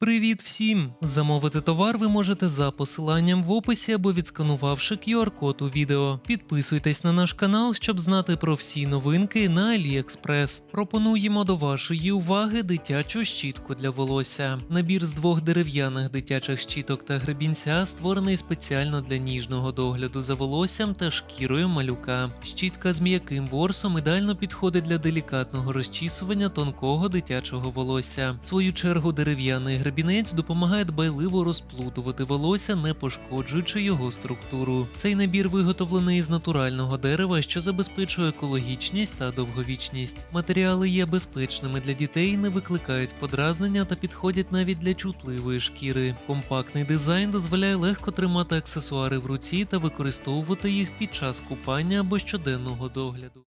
Привіт всім! Замовити товар ви можете за посиланням в описі або відсканувавши QR-код у відео. Підписуйтесь на наш канал, щоб знати про всі новинки на AliExpress. Пропонуємо до вашої уваги дитячу щітку для волосся. Набір з двох дерев'яних дитячих щіток та гребінця створений спеціально для ніжного догляду за волоссям та шкірою малюка. Щітка з м'яким ворсом ідеально підходить для делікатного розчісування тонкого дитячого волосся. В свою чергу дерев'яний гребінець допомагає дбайливо розплутувати волосся, не пошкоджуючи його структуру. Цей набір виготовлений з натурального дерева, що забезпечує екологічність та довговічність. Матеріали є безпечними для дітей, не викликають подразнення та підходять навіть для чутливої шкіри. Компактний дизайн дозволяє легко тримати аксесуари в руці та використовувати їх під час купання або щоденного догляду.